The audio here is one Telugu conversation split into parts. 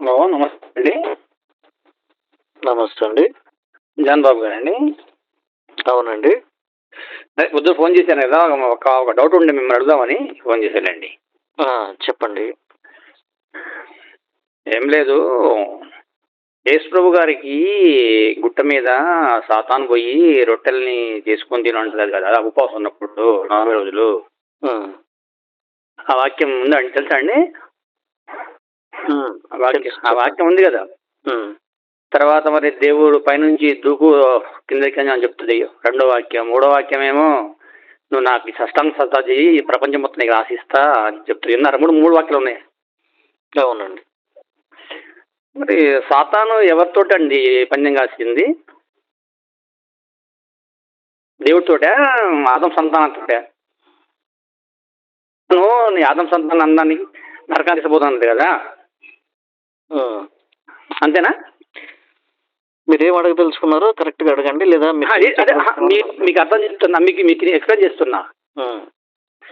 హలో నమస్తే అండి. నమస్తే అండి. జాన్ బాబు గారండి. అవునండి. అదే పొద్దున ఫోన్ చేశాను కదా ఒక ఒక డౌట్ ఉండే మిమ్మల్ని అడుగుదామని ఫోన్ చేశానండి. ఆ, చెప్పండి. ఏం లేదు. యేసు ప్రభు గారికి గుట్ట మీద సాతాను పోయి రొట్టెల్ని చేసుకొని తినంటారు కదా ఉపవాసం ఉన్నప్పుడు నలభై రోజులు. ఉమ్, ఆ వాక్యం ఉందండి తెలుసా అండి? ఆ వాక్యం తెలుసు. ఆ వాక్యం ఉంది కదా. తర్వాత మరి దేవుడు పైనుంచి దూకు కిందకి అని చెప్తుంది. రెండో వాక్యం మూడో వాక్యం ఏమో నువ్వు నాకు సష్టాంగ సత్తా చెయ్యి ఈ ప్రపంచం మొత్తం నీకు రాసిస్తా అని చెప్తుంది. విన్నారు? మూడు మూడు వాక్యాలు ఉన్నాయి. అవునండి. మరి సాతాను ఎవరితోటి అండి పందెం కాసింది? దేవుడితోటే? ఆదం సంతానంతోటే? నువ్వు నీ ఆదం సంతానం అందానికి నరకానికి తీసుకుపోతుంది కదా. అంతేనా? మీరేం అడగదలుచుకున్నారో కరెక్ట్గా అడగండి లేదా మీరు అదే అదే మీ- మీకు అర్థం చేస్తున్నా మీకు మీకు ఎక్స్ప్లెయిన్ చేస్తున్నా.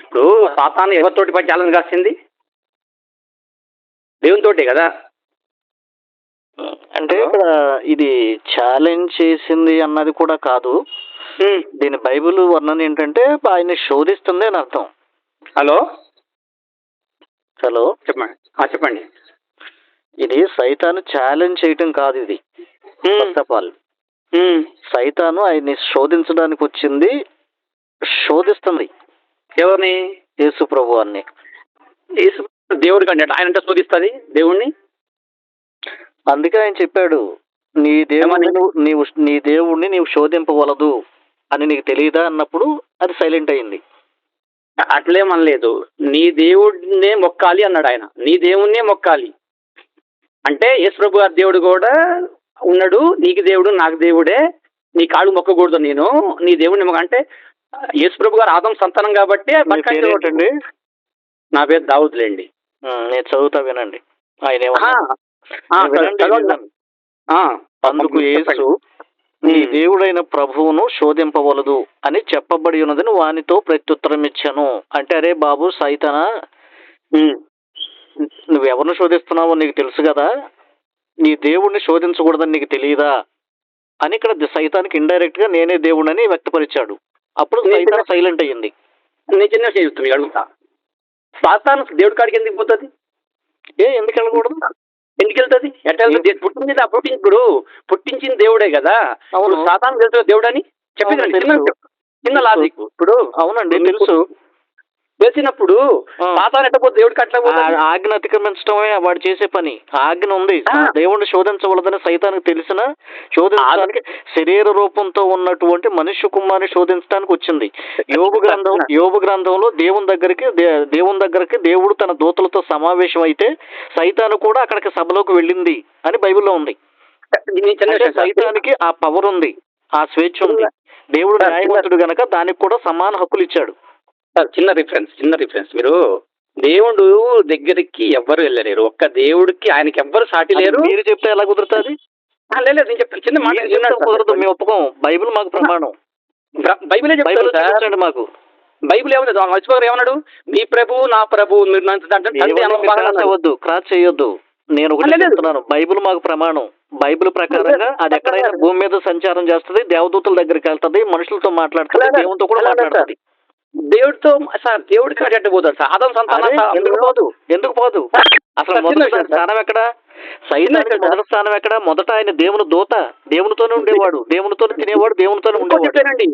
ఇప్పుడు సాతాను ఎవరితోటి పై ఛాలెంజ్ కాసింది? దేవునితోటే కదా? అంటే ఇక్కడ ఇది ఛాలెంజ్ చేసింది అన్నది కూడా కాదు. దీని బైబిల్ వర్ణన ఏంటంటే ఆయన శోధిస్తుంది అని అర్థం. హలో? హలో? చెప్పండి. చెప్పండి. ఇది సైతాను ఛాలెంజ్ చేయటం కాదు ఇది. First of all. సైతాను ఆయన్ని శోధించడానికి వచ్చింది శోధిస్తుంది. ఎవరిని? యేసు ప్రభు అన్ని యేసు దేవుడికి అంటే. ఆయన అంటే శోధిస్తుంది దేవుణ్ణి? అందుకే ఆయన చెప్పాడు నీ దేవుని నీవు నీ దేవుణ్ణి నీవు శోధింపవలదు అని నీకు తెలియదా? అన్నప్పుడు అది సైలెంట్ అయింది. అట్లేమనలేదు నీ దేవుడినే మొక్కాలి అన్నాడు ఆయన. నీ దేవుణ్ణే మొక్కాలి. అంటే యేసు ప్రభు గారి దేవుడు కూడా ఉన్నాడు నీకు దేవుడు నాకు దేవుడే నీ కాళ్ళు మొక్కకూడదు నేను నీ దేవుడిని అంటే యేసు ప్రభు గారు ఆదం సంతానం కాబట్టి ఏంటండి నా పేరు దావుద్లేండి. నేను చదువుతా వినండి. ఆయన అందుకు యేసు. నీ దేవుడైన ప్రభువును శోధింపవలదు అని చెప్పబడి ఉన్నదని వానితో ప్రత్యుత్తరం ఇచ్చాను అంటే అరే బాబు సైతన? ఉమ్. నువ్వెవరిని శోధిస్తున్నావో నీకు తెలుసు కదా? నీ దేవుణ్ణి శోధించకూడదని నీకు తెలియదా? అని ఇక్కడ సైతానికి ఇండైరెక్ట్గా నేనే దేవుడని వ్యక్తపరిచాడు. అప్పుడు సైతాన్ సైలెంట్ అయ్యింది. నేను చిన్న విషయం అడుగుతా. సాతాను దేవుడి కాడికి ఎందుకు పోతుంది? ఏ ఎందుకు వెళ్ళకూడదు? ఎందుకు వెళ్తుంది? ఎట్లా పుట్టించింది ఆ పుట్టించి ఇప్పుడు. పుట్టించింది దేవుడే కదా. అవును. సాతాను తెలుసు దేవుడు అని చెప్పింది చిన్న లాజిక్ ఇప్పుడు అవునండి తెలుసు. పోతే దేవుడికి అట్లా ఆజ్ఞ అతిక్రమించడమే వాడు చేసే పని. ఆజ్ఞ ఉంది. దేవుణ్ణి శోధించవలదని సైతానికి తెలిసిన శోధించడానికి శరీర రూపంతో ఉన్నటువంటి మనుష్య కుమారుని శోధించడానికి వచ్చింది. యోగు గ్రంథం యోగు గ్రంథంలో దేవుని దగ్గరికి దేవుని దగ్గరికి దేవుడు తన దూతలతో సమావేశం అయితే సైతాను కూడా అక్కడికి సభలోకి వెళ్ళింది అని బైబిల్లో ఉంది. సైతానికి ఆ పవర్ ఉంది ఆ స్వేచ్ఛ ఉంది. దేవుడు న్యాయవంతుడు గనక దానికి కూడా సమాన హక్కులు ఇచ్చాడు. సార్, చిన్న రిఫరెన్స్ చిన్న రిఫరెన్స్ మీరు దేవుడు దగ్గరికి ఎవ్వరు వెళ్ళలేరు. ఒక్క దేవుడికి ఆయనకి ఎవ్వరు సాటి లేరు. మీరు చెప్తే ఎలా కుదురుతుంది? లేదు నేను చెప్తాను చిన్న మాట. కుదరదు మేము ఒప్పుకోం. బైబిల్ మాకు ప్రమాణం. బైబిలే చూపించండి మాకు. బైబిల్ ఏమన్నది మర్చిపోయారు ఏమన్నాడు? మీ ప్రభు నా ప్రభు మీరు ఏమన్నా బాగా క్రాస్ చేయొద్దు నేను ఒకటి. చెప్తున్నాను. బైబిల్ మాకు ప్రమాణం. బైబిల్ ప్రకారంగా అది ఎక్కడైనా భూమి మీద సంచారం చేస్తుంది దేవదూతల దగ్గరికి వెళ్తది మనుషులతో మాట్లాడుతుంది దేవునితో కూడా మాట్లాడుతుంది. దేవుడితో సార్ దేవుడికి కాడి అడ్డు పోతాడు సార్. ఆదం సంతానం సార్. ఎందుకు పోదు? ఎందుకు పోదు? అసలు మొదటి. స్థానం ఎక్కడ? సైతానికి విషయం మొదటి స్థానం ఎక్కడ? మొదట ఆయన దేవుని దూత దేవునితోనే ఉండేవాడు. దేవునితోనే తినేవాడు దేవునితోనే ఉండేవాడు.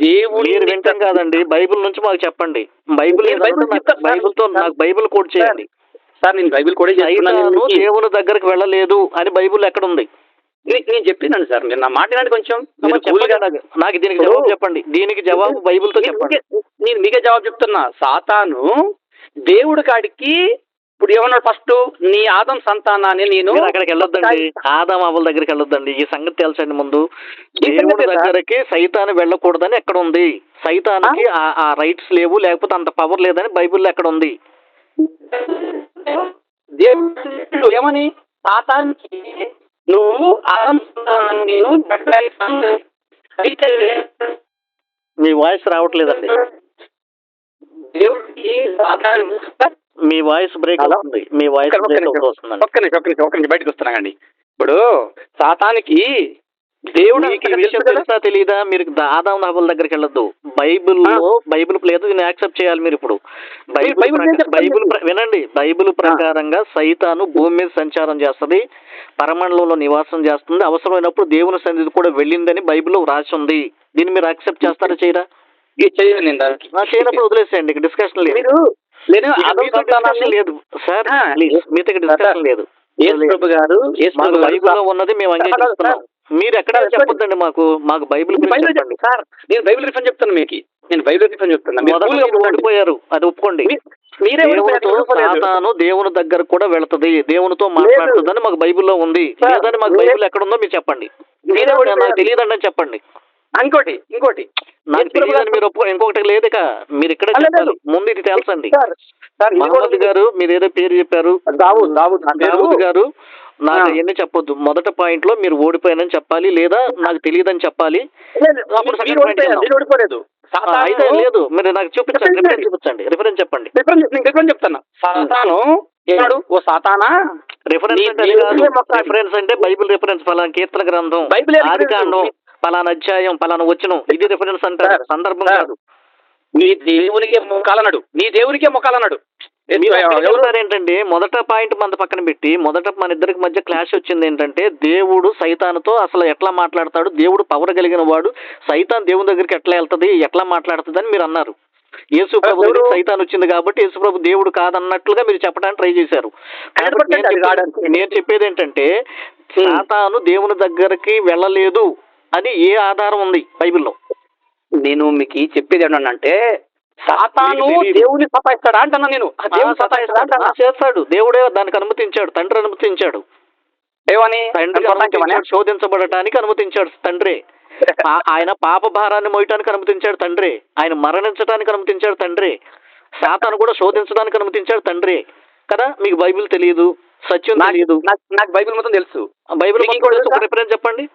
దేవుడు మీరు వింటాం కాదండి. బైబిల్ నుంచి మాకు చెప్పండి. బైబిల్ నేను బైబిల్ ఏదన్నా చెప్తాను సార్. బైబిల్తో నాకు బైబిల్ కోట్ చేయండి. సార్ నేను బైబిల్ కూడా. దేవుని దగ్గరికి వెళ్ళలేదు అని బైబిల్ ఎక్కడ ఉంది? నేను చెప్పినాను సార్ మీరు నా మాట వినండి కొంచెం. నాకు. నాకు దీనికి జవాబు చెప్పండి. దీనికి జవాబు బైబిల్తో చెప్పండి. మీకే- నేను మీకే జవాబు చెప్తున్నా. సాతాను దేవుడి కాడికి ఇప్పుడు ఏమన్నాడు ఫస్ట్? నీ ఆదం సంతానాన్ని నేను అక్కడికి వెళ్ళొద్దండి. ఆదాం అవ్వల దగ్గరికి వెళ్ళొద్దండి. ఈ సంగతి తెలుసండి ముందు. దేవుడి. దగ్గరికి సైతాను వెళ్ళకూడదని ఎక్కడ ఉంది సైతానికి ఆ- రైట్స్ లేవు లేకపోతే అంత పవర్ లేదని బైబిల్లో ఎక్కడ ఉంది ఏమని? సాతానికి నువ్వు నేను. అయితే మీ వాయిస్ రావట్లేదండి మీ వాయిస్ బ్రేక్? అవుతుంది మీ వాయిస్ ఒక్క బ్రేక్ నిమిషం. అవుతూ వస్తుందండి ఒక్క నిమిషం ఒక్క నిమిషం ఒక్క నిమిషం బయటకు వస్తున్నానండి ఇప్పుడు సాతానికి దేవుడు మీకు ఈ విషయం తెలుసు తెలీదా మీరు ఆదాం నబుల దగ్గరికి వెళ్ళొద్దు. బైబిల్లో బైబిల్ లేదు దీన్ని యాక్సెప్ట్ చేయాలి మీరు ఇప్పుడు. బైబిల్ బైబిల్ వినండి. బైబిల్ ప్రకారంగా సైతాను భూమి మీద సంచారం చేస్తది. పరమండలంలో నివాసం చేస్తుంది. అవసరమైనప్పుడు దేవుని సన్నిధి కూడా వెళ్ళిందని బైబిల్లో రాసి ఉంది. దీన్ని మీరు యాక్సెప్ట్ చేస్తారా చేయరా? చేయనప్పుడు వదిలేసేయండి. డిస్కషన్ లేదు. లేదు. సార్ మీతో డిస్కషన్ లేదు. గారు ఉన్నది మేము అంగీకరిస్తున్నాం. మీరు ఎక్కడే చెప్పొద్దండి మాకు మాకు బైబిల్ చెప్పండి. సార్ నేను బైబిల్ రిఫరెన్స్ చెప్తాను మీకు. నేను బైబిల్ రిఫరెన్స్ చెప్తాను. ఓడిపోయారు అది ఒప్పుకోండి. మీరే. సాతాను దేవుని దగ్గర కూడా వెళుతుంది. దేవునితో మాట్లాడుతుందని మాకు బైబిల్లో ఉంది. లేదని మాకు బైబిల్ ఎక్కడుందో మీరు చెప్పండి. మీరే నాకు. తెలియదండి అని చెప్పండి. ఇంకోటి ఇంకోటి. నాకు తెలియదని మీరు ఒప్పుకో ఇంకొకటి లేదుక మీరు ఇక్కడే చెప్పాలి. ముందు ఇది తెలుసండి మహమ్మద్ గారు మీరు ఏదో పేరు చెప్పారు. దావూద్. గారు నాకు ఆ. ఎన్ని చెప్పొద్దు. మొదట పాయింట్లో మీరు ఓడిపోయానని చెప్పాలి లేదా నాకు తెలియదని చెప్పాలి? లేదు, అప్పుడు మీరు ఓడిపోలేదు. అయితే లేదు. నాకు చూపించండి. రిఫరెన్స్ చూపించండి. రిఫరెన్స్ చెప్పండి. రిఫరెన్స్ నేను రిఫరెన్స్ చెప్తాను. సాతాను ఓ సాతానా? రిఫరెన్స్. రిఫరెన్స్ అంటే బైబిల్ రిఫరెన్స్ ఫలానా కీర్తన గ్రంథం. బైబిల్ ఆది? కాండం పలానా అధ్యాయం పలానా వచనం. ఇది రిఫరెన్స్ అంటారు. సందర్భం కాదు. నీ దేవునికే మొక్కాలన్నాడు నీ దేవునికే మొక్కాలన్నాడు ఏంటంటే మొదట పాయింట్ మన పక్కన పెట్టి మొదట మన ఇద్దరికి మధ్య క్లాష్ వచ్చింది ఏంటంటే దేవుడు సైతానుతో అసలు ఎట్లా మాట్లాడతాడు? దేవుడు పవర్ కలిగిన వాడు సైతాన్ దేవుని దగ్గరికి ఎట్లా వెళ్తది? ఎట్లా మాట్లాడుతుంది అని మీరు అన్నారు. యేసు ప్రభు సైతాన్ వచ్చింది కాబట్టి యేసు ప్రభు దేవుడు కాదన్నట్లుగా మీరు చెప్పడానికి ట్రై చేశారు. కాబట్టి 100% నేను చెప్పేది- ఏంటంటే. సాతాను దేవుని దగ్గరికి వెళ్ళలేదు అని ఏ ఆధారం ఉంది బైబిల్లో? నేను మీకు చెప్పేది ఏంటంటే సాతాను. దేవుని సతాయిస్తాడా అంటున్నా నేను. దేవుని సతాయిస్తాడా. అంటున్నా? చేస్తాడు. దేవుడే దానికి అనుమతించాడు. తండ్రి అనుమతించాడు. ఏమని? తండ్రి శోధించబడటానికి అనుమతించాడు తండ్రి. ఆయన పాప భారాన్ని మోయటానికి అనుమతించాడు తండ్రి. ఆయన మరణించడానికి అనుమతించాడు తండ్రి. సాతాను కూడా శోధించడానికి అనుమతించాడు తండ్రి. కదా? మీకు బైబిల్ తెలియదు సత్యం తెలియదు నాకు బైబిల్ మొత్తం తెలుసు. బైబిల్? రిఫరెన్స్ చెప్పండి.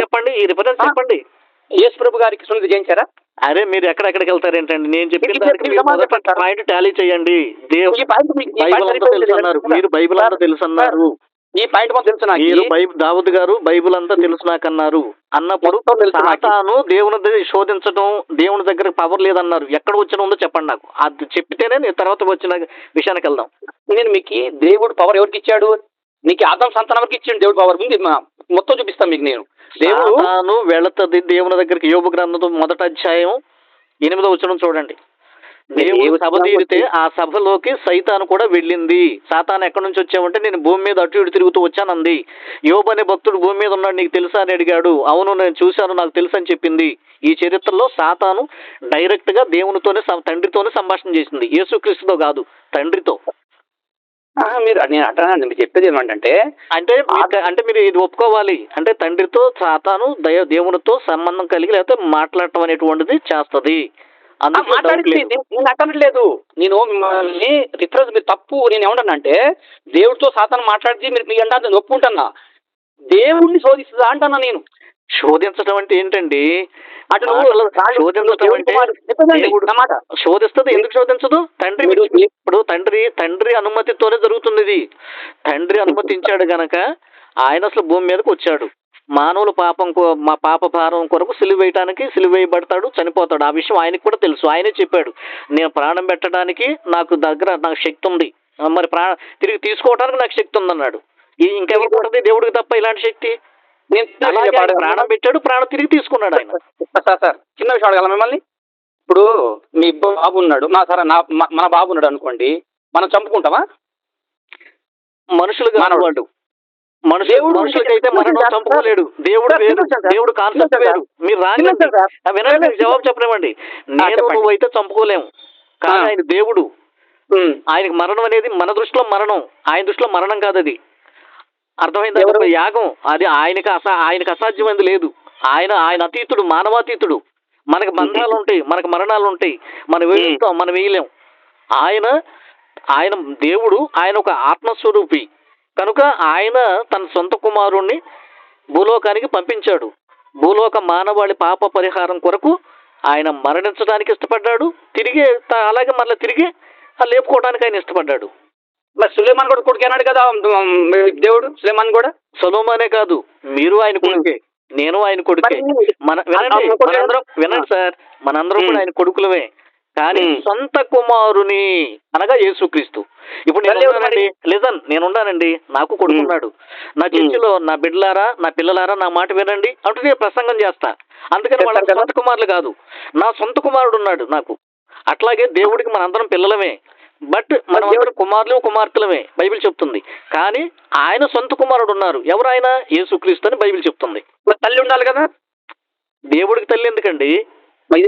చెప్పండి. ఈ రిఫరెన్స్. చెప్పండి. యేసు ప్రభు గారికి సున్నతి చేయించారా అరే మీరు ఎక్కడెక్కడికి వెళ్తారు ఏంటండి నేను చెప్పిన దానికి. పాయింట్ టాలీ చేయండి. అన్నారు? మీరు బైబిల్ అంతా తెలుసు అన్నారు. ఈ పాయింట్ తెలుసు మీరు బైబిల్ దావుద్ గారు బైబిల్ అంతా తెలుసు నాకు అన్నారు. అన్నప్పుడు. సాతాను దేవుని దగ్గర శోధించడం దేవుని దగ్గర పవర్ లేదన్నారు. ఎక్కడ వచ్చిన ఉందో చెప్పండి నాకు. అది చెప్పితేనే నేను తర్వాత వచ్చిన విషయానికి వెళ్దాం. నేను మీకు దేవుడు పవర్ ఎవరికి ఇచ్చాడు? నీకు ఆదం సంతానానికి ఇచ్చాడు? దేవుడు పవర్ ఉంది మా- మొత్తం చూపిస్తాను మీకు నేను. దేవుడు వెళుతుంది దేవుని దగ్గరికి. యోగ గ్రంథం మొదటి అధ్యాయం ఎనిమిదో వచనం చూడండి. దేవుడు సభ తీరితే ఆ సభలోకి సైతాను కూడా వెళ్ళింది. సాతాను ఎక్కడి నుంచి వచ్చావంటే నేను భూమి మీద అటు ఇటు తిరుగుతూ వచ్చానంది. యోబు అనే భక్తుడు భూమి మీద ఉన్నాడు నీకు తెలుసా అని అడిగాడు. అవును నేను చూశాను నాకు తెలుసు అని చెప్పింది. ఈ చరిత్రలో సాతాను డైరెక్ట్గా దేవునితోనే తండ్రితోనే సంభాషణ చేసింది. యేసుక్రీస్తుతో కాదు తండ్రితో. మీరు నేను అంటాను మీరు చెప్పేది ఏమంటే అంటే అంటే మీరు ఇది ఒప్పుకోవాలి. అంటే తండ్రితో సాతాను దయ దేవునితో సంబంధం కలిగి లేకపోతే మాట్లాడటం అనేటువంటిది చేస్తది. అందులో doubt మాట్లాడింది లేదు. నేను నేను మిమ్మల్ని రిఫరెన్స్ మీరు తప్పు నేను ఏమంటానంటే దేవుడితో సాతాను మాట్లాడితే మీరు మీ అంటే నేను ఒప్పుకుంటున్నా. దేవుడిని శోధిస్తుందా అంటున్నా నేను. శోధించడం అంటే ఏంటండి? అటు శోధించడం అంటే. శోధిస్తుంది ఎందుకు శోధించదు? తండ్రి ఇప్పుడు తండ్రి తండ్రి అనుమతితోనే జరుగుతుంది ఇది తండ్రి అనుమతించాడు గనక ఆయన అసలు భూమి మీదకి వచ్చాడు. మానవుల పాపం మా పాప భారం కొరకు సిలువ వేయటానికి సిలువ వేయబడతాడు చనిపోతాడు. ఆ విషయం ఆయనకి కూడా తెలుసు. ఆయనే చెప్పాడు. నేను ప్రాణం పెట్టడానికి నాకు దగ్గర నాకు శక్తి ఉంది. మరి ప్రా తిరిగి తీసుకోవడానికి నాకు శక్తి ఉందన్నాడు. ఇంకెవరికి ఉంటుంది? దేవుడికి తప్ప ఇలాంటి శక్తి. ప్రాణం పెట్టాడు ప్రాణం తిరిగి తీసుకున్నాడు ఆయన. సార్ సార్ చిన్న విషయం అడగల మిమ్మల్ని? ఇప్పుడు మీ బాబు ఉన్నాడు. నా సరే నా మన బాబు ఉన్నాడు అనుకోండి మనం చంపుకుంటామా? మనుషులు మనుషులు దేవుడు మనుషులకైతే సార్, చంపుకోలేడు దేవుడు వేరు. దేవుడు కాన్సెప్ట్ వేరు. మీరు. ఆ, వినండి జవాబు చెప్పనివ్వండి. నేను చెప్పండి. నువ్వైతే చంపుకోలేము. కానీ. ఆయన దేవుడు. ఆయనకి మరణం అనేది మన దృష్టిలో మరణం. ఆయన దృష్టిలో మరణం కాదు అది అర్థమైందా యాగం? అది ఆయనకి అసా ఆయనకి అసాధ్యమైనది లేదు. ఆయన ఆయన అతీతుడు మానవాతీతుడు. మనకి బంధాలు ఉంటాయి మనకి మరణాలు ఉంటాయి మనం వేయిస్తాం మనం వేయలేం. ఆయన ఆయన దేవుడు ఆయన ఒక ఆత్మస్వరూపి. కనుక ఆయన తన సొంత కుమారుణ్ణి భూలోకానికి పంపించాడు. భూలోక మానవాళి పాప పరిహారం కొరకు ఆయన మరణించడానికి ఇష్టపడ్డాడు. తిరిగి అలాగే మరలా తిరిగి ఆ లేపుకోవడానికి ఆయన ఇష్టపడ్డాడు. మరి సులేమాన్ కూడా కొడుకు అన్నాడు కదా దేవుడు సులేమాన్ కూడా? సొలోమానే కాదు మీరు ఆయన కొడుకే నేను ఆయన కొడుకే. మన వినండి మనందరం వినండి సార్ మనందరం కూడా. ఆయన కొడుకులమే. కానీ. సొంత కుమారుని అనగా యేసుక్రీస్తు. ఇప్పుడు నేను లిజన్ నేనున్నానండి నాకు కొడుకున్నాడు నా చర్చిలో నా బిడ్డలారా నా పిల్లలారా నా మాట వినండి అంటూ నేను ప్రసంగం చేస్తా. అందుకని వాళ్ళ? సొంత కుమారులు కాదు నా సొంత కుమారుడు ఉన్నాడు నాకు. అట్లాగే దేవుడికి మనందరం పిల్లలమే. బట్ మనం అందరం కుమారులు కుమార్తెలమే బైబిల్ చెప్తుంది. కానీ ఆయన సొంత కుమారుడు ఉన్నారు. ఎవరు ఆయన యేసుక్రీస్తు అని బైబిల్ చెప్తుంది. మరి తల్లి ఉండాలి కదా? దేవుడికి తల్లి ఎందుకండి? మరి?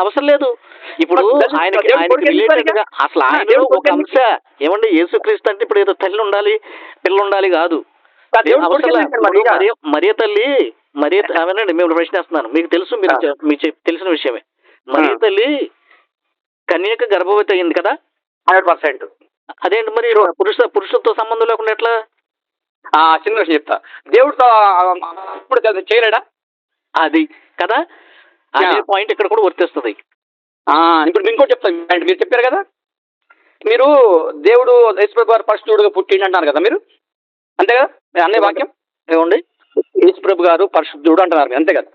అవసరం లేదు. ఇప్పుడు మరి ఆయనకి రిలేటెడ్గా? అసలు ఆయన ఒక అంశ. ఏమండి? యేసుక్రీస్తు అంటే ఇప్పుడు ఏదో తల్లి ఉండాలి పిల్ల ఉండాలి కాదు. మరి తల్లి మరియ అవనండి మేము ప్రశ్నిస్తున్నాను. మీకు తెలుసు మీరు మీకు తెలిసిన విషయమే. మరియ ఆ. తల్లి కన్యక గర్భవతి అయింది కదా? Hundred percent. అదేంటి మరి పురుష పురుషులతో సంబంధం లేకుండా ఎట్లా? చిన్న విషయం చెప్తా. దేవుడితో ఇప్పుడు చేయలేడా? అది కదా? అదే. పాయింట్ ఇక్కడ కూడా వర్తిస్తుంది. ఇప్పుడు ఇంకోటి చెప్తాను మీరు చెప్పారు కదా? మీరు దేవుడు యేసుప్రభు గారు పరిశుద్ధుడుగా పుట్టిండు అంటారు కదా మీరు? అంతే కదా? మీరు అనే వాక్యం? ఏమండి? యేసుప్రభు గారు పరిశుద్ధుడు అంటున్నారు అంతే కదా?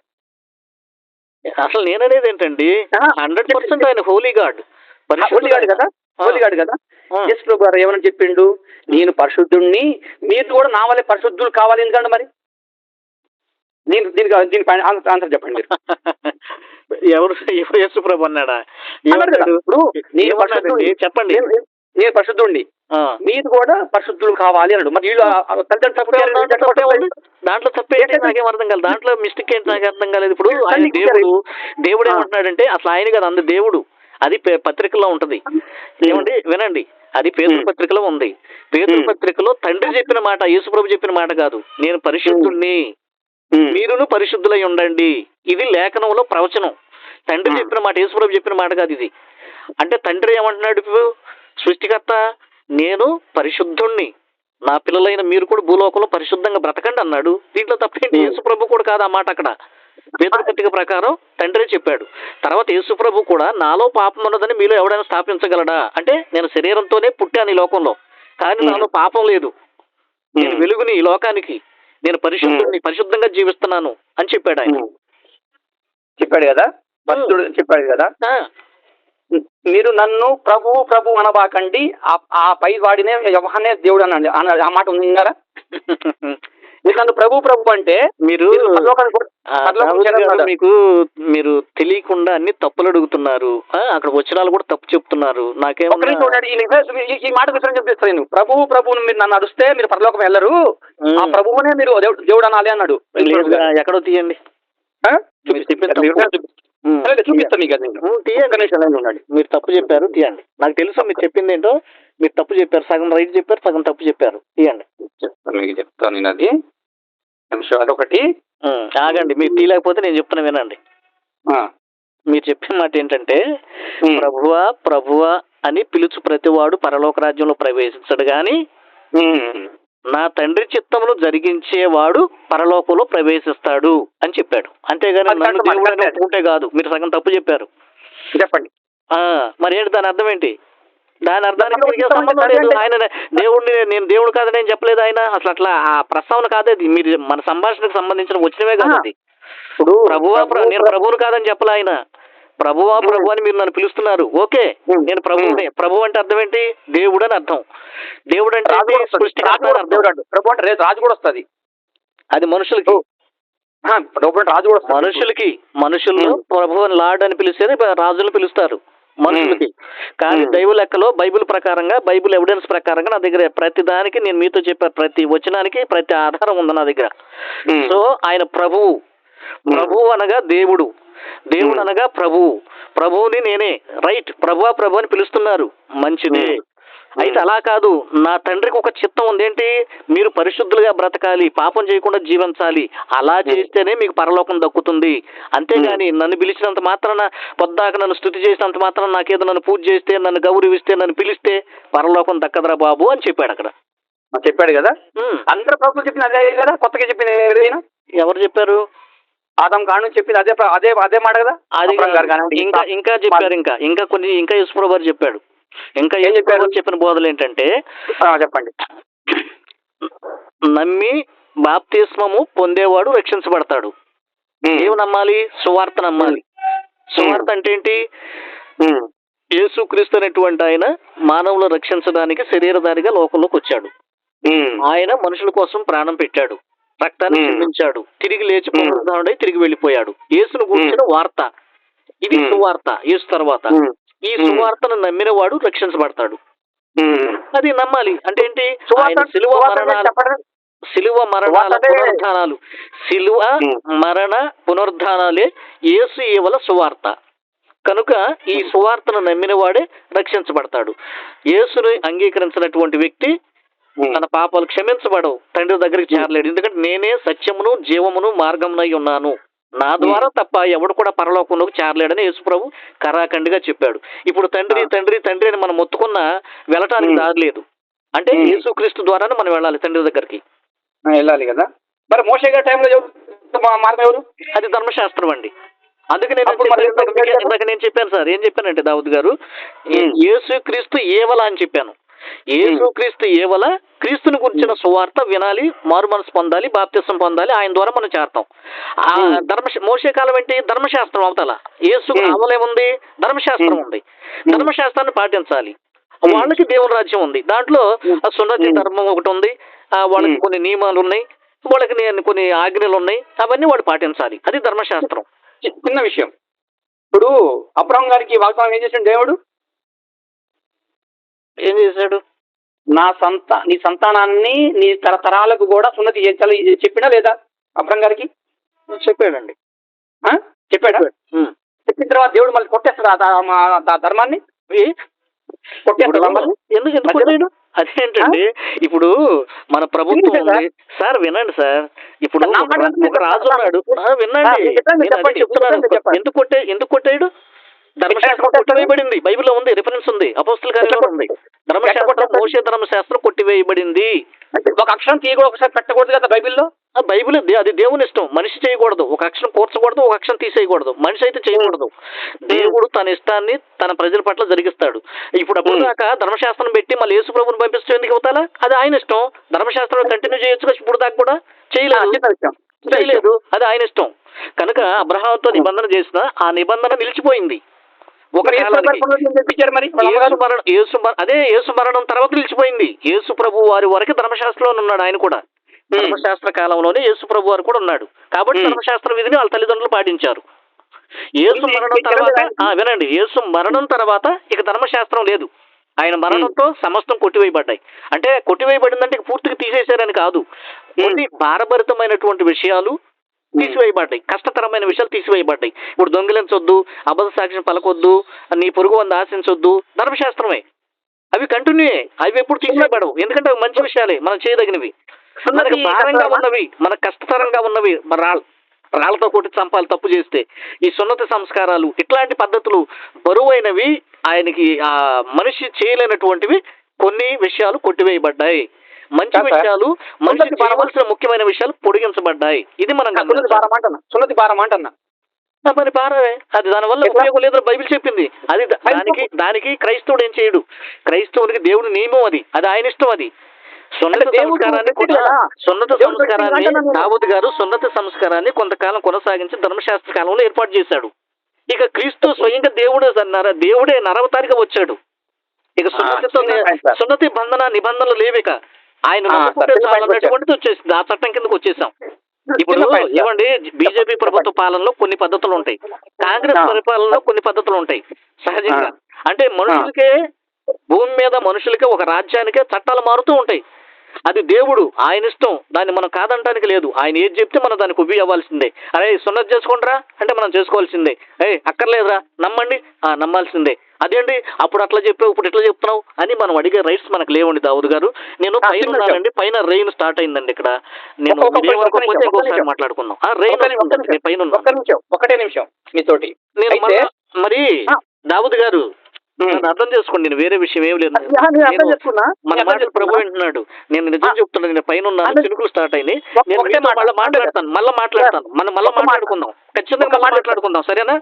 అసలు నేననేది ఏంటండి. హండ్రెడ్ పర్సెంట్ ఆయన హోలీ గాడ్. హోలీ గాడు కదా? హోలీ గాడు కదా? ఆ. యేసుప్రభు గారు ఏమని చెప్పిండు? నేను పరిశుద్ధుణ్ణి మీరు కూడా నా వల్లే పరిశుద్ధులు కావాలి ఎందుకంటే మరి? దీని దీనికి దీనికి ఆన్సర్ చెప్పండి ఎవరు ఎవరు యేసుప్రభు అన్నాడా? ఇప్పుడు నేను. చెప్పండి. నేను- ఆ. మీరు కూడా పరిశుద్ధులు కావాలి అన్నాడు. మరి వీళ్ళు తల్లిదండ్రులు దాంట్లో తప్పే? నాకేం అర్థం కాలేదు. దాంట్లో మిస్టేక్ ఏంటి? నాకు అర్థం కాలేదు. ఇప్పుడు ఆయన దేవుడు దేవుడు. ఏమంటున్నాడంటే అసలు ఆయన కదా అంది దేవుడు. అది పత్రికలో ఉంటది. ఏమండి? వినండి. అది పేదల. పత్రికలో ఉంది. పేదల. పత్రికలో తండ్రి చెప్పిన మాట యేసుప్రభు చెప్పిన మాట కాదు. నేను పరిశుద్ధుణ్ణి. మీరును పరిశుద్ధులై ఉండండి. ఇది లేఖనంలో ప్రవచనం. తండ్రి. చెప్పిన మాట యేసుప్రభు చెప్పిన మాట కాదు ఇది. అంటే తండ్రి ఏమంటున్నాడు ఇప్పుడు? సృష్టికర్త నేను పరిశుద్ధుణ్ణి. నా పిల్లలైన మీరు కూడా భూలోకంలో పరిశుద్ధంగా బ్రతకండి అన్నాడు. దీంట్లో తప్పేంటి? ఉమ్. యేసుప్రభు కూడా కాదు ఆ మాట అక్కడ. పేదల ప్రకారం తండ్రి చెప్పాడు. తర్వాత యేసుప్రభు కూడా నాలో పాపం ఉన్నదని మీలో ఎవడైనా స్థాపించగలడా? అంటే నేను శరీరంతోనే పుట్టాను ఈ లోకంలో. కానీ ఉమ్. నాలో పాపం లేదు. నేను ఉమ్. వెలుగుని ఈ లోకానికి నేను పరిశుద్ధుని పరిశుద్ధంగా జీవిస్తున్నాను అని చెప్పాడు ఆయన. చెప్పాడు కదా? భక్తుడు చెప్పాడు కదా? మీరు నన్ను ప్రభు ప్రభు అనబాకండి. ఆ- పై వాడినే యవహనే దేవుడు అనండి. ఆ మాట ఉందారా మీరు నన్ను ప్రభు ప్రభు అంటే మీరు? మీకు మీరు తెలియకుండా అన్ని తప్పులు అడుగుతున్నారు. అక్కడ వచ్చినాలు కూడా తప్పు చెప్తున్నారు. ఉండండి. ఈ మాట విషయం చెప్పిస్తాను నేను. ప్రభు ప్రభువును మీరు నన్ను అడిస్తే మీరు పరలోకం వెళ్ళరు. ఆ ప్రభువునే మీరు దేవుడు అనాలి అన్నాడు. ఎక్కడో తీయండి. ఆ? మీరు చెప్పిన చూపిస్తాను మీకు అది. తీయండి. మీరు తప్పు చెప్పారు తీయండి. నాకు తెలుసు మీరు చెప్పింది ఏంటో. మీరు తప్పు చెప్పారు సగం రైట్ చెప్పారు సగం తప్పు చెప్పారు. తీయండి. చెప్తాను మీకు చెప్తాను నేను అది. అదొకటి. ఉమ్, ఆగండి మీరు తీయలేకపోతే నేను చెప్తున్నా వినండి. మీరు చెప్పిన మాట ఏంటంటే. ప్రభువా ప్రభువా అని పిలుచు ప్రతివాడు పరలోక రాజ్యంలో ప్రవేశించడు ఉమ్. నా తండ్రి చిత్తమును జరిగించేవాడు పరలోకంలో ప్రవేశిస్తాడు అని చెప్పాడు. అంతేగాని నన్ను దేవుడు కాదు. మీరు సగం తప్పు చెప్పారు. చెప్పండి. ఆ మరి ఏంటి దాని అర్థం ఏంటి? దాని అర్థానికి సంబంధం? లేదు. ఆయన దేవుడిని నేను దేవుడు కాదని నేను చెప్పలేదు ఆయన. అసలు అట్లా ఆ ప్రస్తావన కాదు అది. మీరు మన సంభాషణకు సంబంధించిన వచ్చినవే కాదు. అది. ఇప్పుడు ప్రభువా ప్ర- ప్రభు- నేను ప్రభువును కాదని చెప్పలే ఆయన. ప్రభువా. ప్రభు అని మీరు నన్ను పిలుస్తున్నారు. ఓకే. నేను ప్రభువునే. ప్రభు అంటే అర్థం ఏంటి? దేవుడు అని అర్థం. దేవుడు అంటే దేవుడు అంటాడు. ప్రభు అంటే రేపు రాజు కూడా వస్తుంది. అది మనుషులకి. రాజు కూడా. మనుషులకి. మనుషుల్లో ఉమ్. ప్రభు అని లార్డ్ అని పిలిచేది రాజులు పిలుస్తారు. మనుషులకి. కానీ. దైవ లెక్కలో బైబిల్ ప్రకారంగా బైబిల్ ఎవిడెన్స్ ప్రకారంగా నా దగ్గర ప్రతి దానికి నేను మీతో చెప్పాను ప్రతి వచనానికి ప్రతి ఆధారం ఉంది నా దగ్గర. సో ఆయన ప్రభువు. ప్రభువు అనగా దేవుడు. దేవుడు. అనగా ప్రభువు ప్రభువుని నేనే. రైట్ ప్రభువా ప్రభు అని పిలుస్తున్నారు. మంచిదే. ఉమ్. అయితే అలా కాదు. నా తండ్రికి ఒక చిత్తం ఉంది. ఏంటి? మీరు పరిశుద్ధులుగా బ్రతకాలి పాపం చేయకుండా జీవించాలి. అలా చేస్తేనే మీకు పరలోకం దక్కుతుంది. అంతేగాని నన్ను పిలిచినంత మాత్రాన పొద్దాక నన్ను స్థుతి చేసినంత మాత్రాన నాకేదో నన్ను పూజ చేస్తే నన్ను గౌరవిస్తే నన్ను పిలిస్తే పరలోకం దక్కదరా బాబు అని చెప్పాడు అక్కడ. చెప్పాడు కదా? అందరు ప్రభుత్వం చెప్పిన అదే కదా? కొత్తగా చెప్పిన ఎవరు చెప్పారు? ఆదం కాను చెప్పింది అదే అదే అదే మాట కదా? అది ఇంకా ఇంకా చెప్పారు ఇంకా ఇంకా కొన్ని ఇంకా యేసుప్రభు గారు చెప్పాడు. ఇంకా ఏం చెప్పారు? చెప్పిన బోధలు ఏంటంటే చెప్పండి. నమ్మి బాప్తిస్మము పొందేవాడు రక్షించబడతాడు. ఏమి నమ్మాలి సువార్త నమ్మాలి. సువార్త అంటే ఏంటి? యేసుక్రీస్తు అనేటువంటి ఆయన మానవులను రక్షించడానికి శరీరధారిగా లోకంలోకి వచ్చాడు. ఆయన మనుషుల కోసం ప్రాణం పెట్టాడు. రక్తాన్ని. చిందించాడు తిరిగి లేచి తిరిగి వెళ్ళిపోయాడు. యేసును గురించిన వార్త. ఇది. సువార్త యేసు తర్వాత. ఈ. సువార్తను నమ్మిన వాడు రక్షించబడతాడు. అది నమ్మాలి. అంటే ఏంటి? సిలువ మరణాలు. సిలువ మరణాల పునరుద్ధానాలు. సిలువ. మరణ పునరుద్ధానాలే యేసు ఈవల సువార్త. కనుక ఈ సువార్తను నమ్మిన వాడే రక్షించబడతాడు. యేసుని అంగీకరించినటువంటి వ్యక్తి తన పాపాలు క్షమించబడవు. తండ్రి దగ్గరికి చేరలేడు. ఎందుకంటే నేనే సత్యమును జీవమును మార్గమునై ఉన్నాను. నా ద్వారా తప్ప ఎవడు కూడా పరలోకంలోకి చేరలేడని యేసుప్రభు కరాఖండిగా చెప్పాడు. ఇప్పుడు తండ్రి. తండ్రి తండ్రి అని మనం మొత్తుకున్నా వెళ్ళటానికి. దారి లేదు అంటే. యేసుక్రీస్తు ద్వారానే మనం వెళ్ళాలి తండ్రి దగ్గరికి. వెళ్ళాలి కదా. మరి మోసే గారి టైంలో మార్గం ఎవరు? అది ధర్మశాస్త్రం అండి. అందుకే నేను నేను చెప్పాను సార్. ఏం చెప్పానంటే దావుద్ గారు? ఉమ్. యేసు క్రీస్తు ఏవల అని చెప్పాను. యేసు క్రీస్తు ఏవల? క్రీస్తుని గురించిన సువార్త వినాలి మారు మనసు పొందాలి బాప్తిసం పొందాలి ఆయన ద్వారా మనం చేరతాం. ఆ ఉమ్. ధర్మ మోసే కాలం ఏంటి ధర్మశాస్త్రం అవతల. యేసు. అవలేముంది ధర్మశాస్త్రం. ఉంది. ధర్మశాస్త్రాన్ని పాటించాలి. వాళ్ళకి దేవుని రాజ్యం ఉంది. దాంట్లో సున్నతి. ధర్మం ఒకటి ఉంది. ఆ వాళ్ళకి. కొన్ని నియమాలు ఉన్నాయి. వాళ్ళకి కొన్ని ఆజ్ఞలు ఉన్నాయి. అవన్నీ వాడు పాటించాలి. అది ధర్మశాస్త్రం. చిన్న విషయం. ఇప్పుడు అబ్రహం గారికి వాగ్దానం ఏం చేసిండు దేవుడు? ఏం చేశాడు? నా సంత నీ సంతానాన్ని నీ తరతరాలకు కూడా సున్నతి చేయాలి చెప్పినా లేదా అబ్రహం గారికి? చెప్పాడండి. ఆ? చెప్పాడా. చెప్పిన తర్వాత దేవుడు మళ్ళీ కొట్టేస్తాడు ఆ ధర్మాన్ని? ఎందుకు ఎందుకు కొట్టాడు అదేంటంటే ఇప్పుడు మన ప్రభుత్వం సార్ వినండి సార్. ఇప్పుడు రాజు ఉన్నాడు. వినండి. చెప్తున్నాను. ఎందుకు కొట్టే ఎందుకు కొట్టాడు ధర్మశాస్త్రం? కొట్టివేయబడింది. బైబిల్లో ఉంది రిఫరెన్స్ ఉంది అపోస్తుల కార్యంలో ఉంది. ధర్మశాస్త్రం? మోసే ధర్మశాస్త్రం కొట్టివేయబడింది. ఒక అక్షరం తీయకూడదు ఒకసారి పెట్టకూడదు కదా బైబిల్లో? బైబిల్ అది దేవుని ఇష్టం. మనిషి చేయకూడదు. ఒక అక్షరం కూర్చకూడదు ఒక అక్షరం తీసేయకూడదు. మనిషి అయితే చేయకూడదు. దేవుడు తన ఇష్టాన్ని తన ప్రజల పట్ల జరిగిస్తాడు. ఇప్పుడు అప్పుడు. దాకా ధర్మశాస్త్రం పెట్టి మళ్ళీ యేసు ప్రభుని పంపిస్తే ఎందుకు అవుతాలా? అది ఆయన ఇష్టం. ధర్మశాస్త్రం కంటిన్యూ చేయొచ్చు ఇప్పుడు దాకా కూడా? చేయలేదు. చేయలేదు. అది ఆయన ఇష్టం. కనుక అబ్రహాంతో నిబంధన చేసిన ఆ నిబంధన నిలిచిపోయింది. యేసు అదే యేసు మరణం తర్వాత నిలిచిపోయింది. యేసు ప్రభు వారి వరకు ధర్మశాస్త్రంలో ఉన్నాడు ఆయన కూడా. ధర్మశాస్త్ర కాలంలోనే యేసు ప్రభు వారు కూడా ఉన్నాడు. కాబట్టి. ధర్మశాస్త్ర విధిని వాళ్ళ తల్లిదండ్రులు పాటించారు. యేసు మరణం తర్వాత వినండి. యేసు మరణం తర్వాత ఇక ధర్మశాస్త్రం లేదు. ఆయన మరణంతో సమస్తం కొట్టివేయబడ్డాయి. అంటే కొట్టివేయబడిందంటే పూర్తిగా తీసేశారని కాదు. కొన్ని భారభరితమైనటువంటి విషయాలు తీసివేయబడ్డాయి. కష్టతరమైన విషయాలు తీసివేయబడ్డాయి. ఇప్పుడు దొంగిలించొద్దు అబద్ధ సాక్ష్యం పలకొద్దు నీ పొరుగు వంద ఆశించొద్దు. ధర్మశాస్త్రమే. అవి కంటిన్యూ అవి ఎప్పుడు తీసేయబడవు ఎందుకంటే అవి మంచి విషయాలే మనం చేయదగినవి. మనకి భారంగా? ఉన్నవి మనకు కష్టతరంగా ఉన్నవి మన రాళ్ళ రాళ్ళతో కొట్టి చంపాలి తప్పు చేస్తే. ఈ సున్నతి సంస్కారాలు ఇట్లాంటి పద్ధతులు బరువైనవి ఆయనకి ఆ మనిషి చేయలేనటువంటివి కొన్ని విషయాలు కొట్టివేయబడ్డాయి. మంచి. విషయాలు మనిషి చేయవలసిన ముఖ్యమైన విషయాలు పొడిగించబడ్డాయి ఇది మనం సున్నతి. భారం అంటున్నా మరి పారవే అది దానివల్ల? ఉపయోగం లేదని బైబిల్ చెప్పింది అది దానికి దానికి క్రైస్తవుడు ఏం చేయడు క్రైస్తవునికి దేవుడి నియమం అది అది ఆయన ఇష్టం అది సున్నత సంస్కారాన్ని. సున్నత సంస్కారాన్ని. దావూద్ గారు సున్నత సంస్కారాన్ని కొంతకాలం కొనసాగించి ధర్మశాస్త్ర కాలంలో ఏర్పాటు చేశాడు ఇక క్రీస్తు స్వయంగా దేవుడు నర దేవుడే నరవతారిగా వచ్చాడు ఇక సున్నతితో. సున్నతి బంధన నిబంధనలు లేవిక ఆయన. అన్నటువంటిది వచ్చేసింది ఆ చట్టం కిందకు వచ్చేసాం ఇప్పుడు. ఏమండి బీజేపీ ప్రభుత్వ పాలనలో కొన్ని పద్ధతులు ఉంటాయి కాంగ్రెస్. పరిపాలనలో కొన్ని పద్ధతులు ఉంటాయి సహజంగా. అంటే మనుషులకే భూమి మీద మనుషులకే ఒక రాజ్యానికే చట్టాలు మారుతూ ఉంటాయి అది దేవుడు ఆయన ఇష్టం. దాన్ని మనం కాదంటానికి లేదు. ఆయన ఏది చెప్తే మనం దానికి ఉబ్బి అవ్వాల్సిందే అరే సున్నతి చేసుకుంటారా? అంటే మనం చేసుకోవాల్సిందే. ఏ అక్కర్లేదురా నమ్మండి. ఆ నమ్మాల్సిందే. అదేంటి? అప్పుడు అట్లా చెప్పావు ఇప్పుడు ఇట్లా చెప్తున్నావు అని మనం అడిగే రైట్స్ మనకు లేవండి దావుద్ గారు. నేను ఆ, పైన చిన్న ఉన్నానండి పైన రెయిన్ స్టార్ట్ అయిందండి ఇక్కడ. నేను ఇంకోసారి. మాట్లాడుకుందాం. ఆ రెయిన్ పైన ఒకటే నిమిషం మీతోటి. నేను మరి. దావుద్ గారు. నన్ను అర్థం చేసుకోండి నేను వేరే విషయం ఏం లేదు మన నేను అర్థం మాట ప్రభు. వింటున్నాడు నేను నిజం ఆ. చెప్తున్నా నేను పైన ఉన్నాను చినుకులు స్టార్ట్ అయినాయి నేను. మళ్ళీ మాట్లాడతాను మళ్ళీ మాట్లాడతాను మనం మళ్ళీ. మాట్లాడుకుందాం ఖచ్చితంగా. మాట్లాడుకుందాం సరేనా